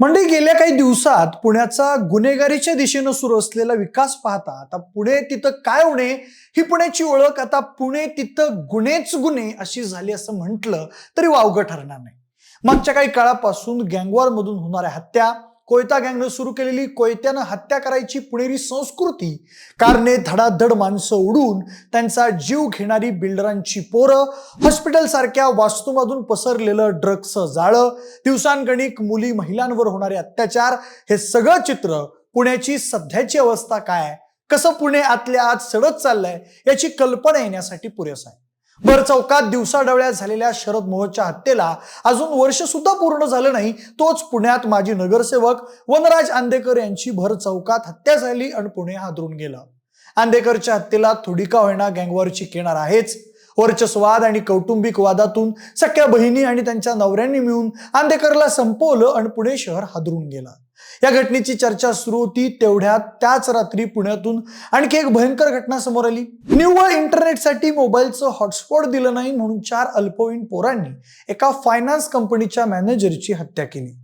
म्हणजे गेल्या काही दिवसात पुण्याचा गुन्हेगारीच्या दिशेनं सुरू असलेला विकास पाहता आता पुणे तिथं काय होणे ही पुण्याची ओळख आता पुणे तिथं गुन्हेच गुन्हे अशी झाली असं म्हटलं तरी वावगं ठरणार नाही. मागच्या काही काळापासून गँगवॉर मधून होणाऱ्या हत्या कोयता गँगनं सुरू केलेली कोयत्यानं हत्या करायची पुणेरी संस्कृती. कारणे धडाधड माणसं उडून त्यांचा जीव घेणारी बिल्डरांची पोरं हॉस्पिटल सारख्या वास्तूमधून पसरलेलं ड्रग्सचं जाळं दिवसांगणिक मुली महिलांवर होणारे अत्याचार हे सगळं चित्र पुण्याची सध्याची अवस्था काय? आहे कसं पुणे आतल्या आत सडत चाललंय? याची कल्पना येण्यासाठी पुरेसं आहे. भर चौकात दिवसाडवळ्या झालेल्या शरद मोहच्या हत्येला अजून वर्ष सुद्धा पूर्ण झालं नाही तोच पुण्यात माजी नगरसेवक वनराज आंदेकर यांची भर चौकात हत्या झाली आणि पुणे हादरून गेलं. आंदेकरच्या हत्येला थोडी का होईना गँगवॉरची किनार आहेच. वर्चस्वाद आणि कौटुंबिक वादातून सख्या बहिणी आणि त्यांच्या नवऱ्यांनी मिळून आंदेकरला संपवलं आणि पुणे शहर हादरून गेलं. या घटनेची चर्चा सुरू होती तेवढ्यात त्याच रात्री पुण्यातून आणखी एक भयंकर घटना समोर आली. निव्वळ इंटरनेटसाठी मोबाईलचं हॉटस्पॉट दिलं नाही म्हणून चार अल्पवयीन पोरांनी एका फायनान्स कंपनीच्या मॅनेजरची हत्या केली.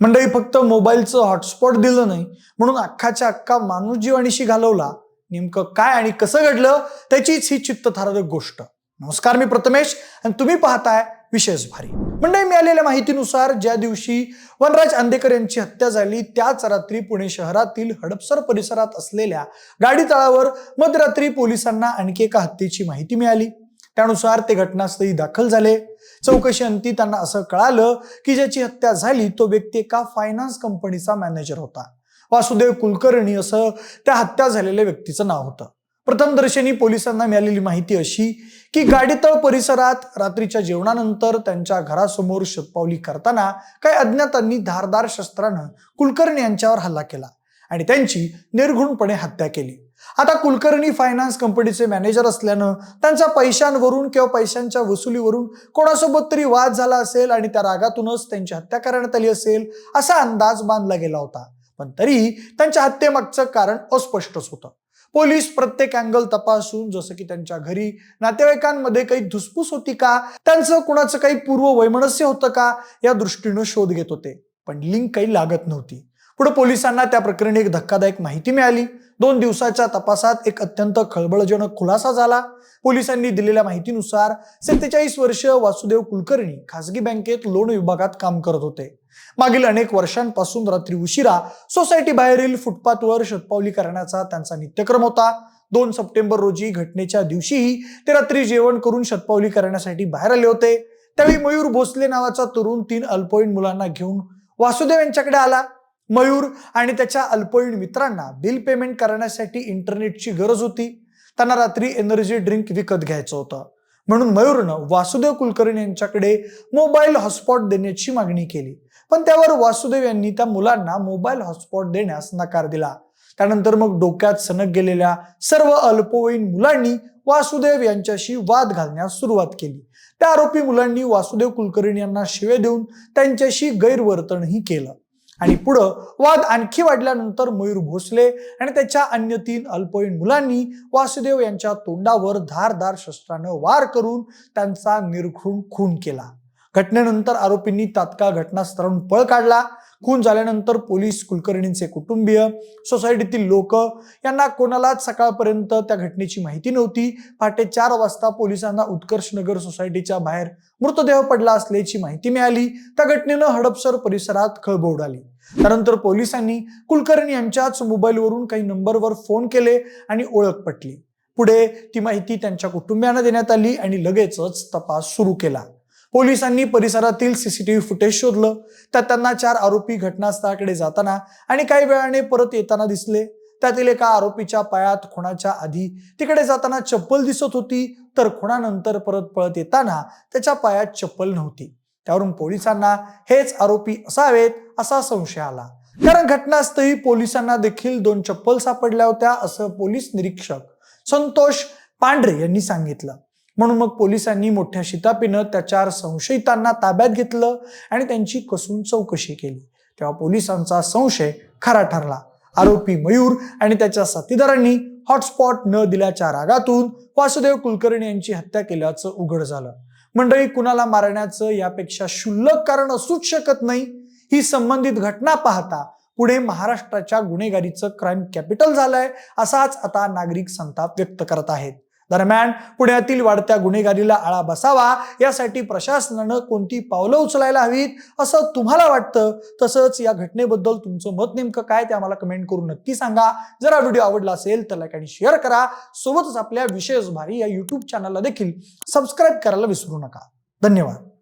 मंडळी फक्त मोबाईलचं हॉटस्पॉट दिलं नाही म्हणून अख्खाच्या अख्खा माणूस जीवाणीशी घालवला. नेमकं काय आणि कसं घडलं त्याचीच ही चित्तथारक गोष्ट. नमस्कार मी प्रथमेश आणि तुम्ही पाहताय विशेष भारी. मंडळी मिळालेल्या माहितीनुसार ज्या दिवशी वनराज आंदेकर यांची हत्या झाली त्याच रात्री पुणे शहरातील हडपसर परिसरात असलेल्या गाडी तळावर मध्यरात्री पोलिसांना आणखी एका हत्येची माहिती मिळाली. त्यानुसार ते घटनास्थळी दाखल झाले. चौकशी अंती त्यांना असं कळालं की ज्याची हत्या झाली तो व्यक्ती एका फायनान्स कंपनीचा मॅनेजर होता. वासुदेव कुलकर्णी असं त्या हत्या झालेल्या व्यक्तीचं नाव होतं. प्रथमदर्शनी पोलिसांना मिळालेली माहिती अशी की गाडीतळ परिसरात रात्रीच्या जेवणानंतर त्यांच्या घरासमोर शतपावली करताना काही अज्ञातांनी धारदार शस्त्रानं कुलकर्णी यांच्यावर हल्ला केला आणि त्यांची निर्घुणपणे हत्या केली. आता कुलकर्णी फायनान्स कंपनीचे मॅनेजर असल्यानं त्यांच्या पैशांवरून किंवा पैशांच्या वसुलीवरून कोणासोबत तरी वाद झाला असेल आणि त्या रागातूनच त्यांची हत्या करण्यात आली असेल असा अंदाज बांधला गेला होता. पण तरी त्यांच्या हत्येमागचं कारण अस्पष्टच होतं. पोलीस प्रत्येक अँगल तपासून जसं की त्यांच्या घरी नातेवाईकांमध्ये काही धुसफूस होती का? त्यांचं कुणाचं काही पूर्व वैमनस्य होतं का? या दृष्टीनं शोध घेत होते. पण लिंक काही लागत नव्हती. पुढे पोलिसांना त्या प्रकरणी एक धक्कादायक माहिती मिळाली. दोन दिवसाच्या तपासात एक अत्यंत खळबळजनक खुलासा झाला. पोलिसांनी दिलेल्या माहितीनुसार सत्तेचाळीस वर्ष वासुदेव कुलकर्णी खासगी बँकेत लोन विभागात काम करत होते. मागील अनेक वर्षांपासून रात्री उशिरा सोसायटी बाहेरील फुटपाथवर शतपावली करण्याचा त्यांचा नित्यक्रम होता. दोन सप्टेंबर रोजी घटनेच्या दिवशीही ते रात्री जेवण करून शतपावली करण्यासाठी बाहेर आले होते. त्यावेळी मयूर भोसले नावाचा तरुण तीन अल्पवयीन मुलांना घेऊन वासुदेव यांच्याकडे आला. मयूर आणि त्याच्या अल्पवयीन मित्रांना बिल पेमेंट करण्यासाठी इंटरनेटची गरज होती. त्यांना रात्री एनर्जी ड्रिंक विकत घ्यायचं होतं. म्हणून मयूरनं वासुदेव कुलकर्णी यांच्याकडे मोबाईल हॉटस्पॉट देण्याची मागणी केली. पण त्यावर वासुदेव यांनी त्या मुलांना मोबाईल हॉटस्पॉट देण्यास नकार दिला. त्यानंतर मग डोक्यात सनक गेलेल्या सर्व अल्पवयीन मुलांनी वासुदेव यांच्याशी वाद घालण्यास सुरुवात केली. त्या आरोपी मुलांनी वासुदेव कुलकर्णी यांना शिवे देऊन त्यांच्याशी गैरवर्तनही केलं. आणि पुढं वाद आणखी वाढल्यानंतर मयूर भोसले आणि त्याच्या अन्य तीन अल्पवयीन मुलांनी वासुदेव यांच्या तोंडावर धारदार शस्त्रानं वार करून त्यांचा निर्घृण खून केला. घटनेनंतर आरोपींनी तात्काळ घटनास्थळावरून पळ काढला. खून झाल्यानंतर पोलीस कुलकर्णींचे कुटुंबीय सोसायटीतील लोक यांना कोणालाच सकाळपर्यंत त्या घटनेची माहिती नव्हती. पहाटे चार वाजता पोलिसांना उत्कर्ष नगर सोसायटीच्या बाहेर मृतदेह पडला असल्याची माहिती मिळाली. त्या घटनेनं हडपसर परिसरात खळबळ उडाली. त्यानंतर पोलिसांनी कुलकर्णी यांच्याच मोबाईलवरून काही नंबरवर फोन केले आणि ओळख पटली. पुढे ती माहिती त्यांच्या कुटुंबियांना देण्यात आली आणि लगेचच तपास सुरू केला. पोलिसांनी परिसरातील सीसीटीव्ही फुटेज शोधलं. त्यात त्यांना चार आरोपी घटनास्थळाकडे जाताना आणि काही वेळाने परत येताना दिसले. त्यातील एका आरोपीच्या पायात खुणाच्या आधी तिकडे जाताना चप्पल दिसत होती तर खुणानंतर परत पळत येताना त्याच्या पायात चप्पल नव्हती. त्यावरून पोलिसांना हेच आरोपी असावेत असा संशय आला. कारण घटनास्थळी पोलिसांना देखील दोन चप्पल सापडल्या होत्या असं पोलीस निरीक्षक संतोष पांढरे यांनी सांगितलं. म्हणून मग पोलिसांनी मोठ्या शितापीनं त्या चार संशयितांना ताब्यात घेतलं आणि त्यांची कसून चौकशी केली. तेव्हा पोलिसांचा संशय खरा ठरला. आरोपी मयूर आणि त्याच्या साथीदारांनी हॉटस्पॉट न दिल्याच्या रागातून वासुदेव कुलकर्णी यांची हत्या केल्याचं उघड झालं. मंडळी कुणाला मारण्याचं यापेक्षा क्षुल्लक कारण असूच शकत नाही. ही संबंधित घटना पाहता पुढे महाराष्ट्राच्या गुन्हेगारीचं क्राईम कॅपिटल झालंय असाच आता नागरिक संताप व्यक्त करत आहेत. दरम्यान पुण्यातील वाढत्या गुन्हेगारीला आळा बसावा यासाठी प्रशासनानं कोणती पावलं उचलायला हवीत असं तुम्हाला वाटतं? तसंच या घटनेबद्दल तुमचं मत नेमकं काय? ते आम्हाला कमेंट करून नक्की सांगा. जर हा व्हिडिओ आवडला असेल तर लाईक आणि शेअर करा. सोबतच आपल्या विशेष भारी या युट्यूब चॅनलला देखील सबस्क्राईब करायला विसरू नका. धन्यवाद.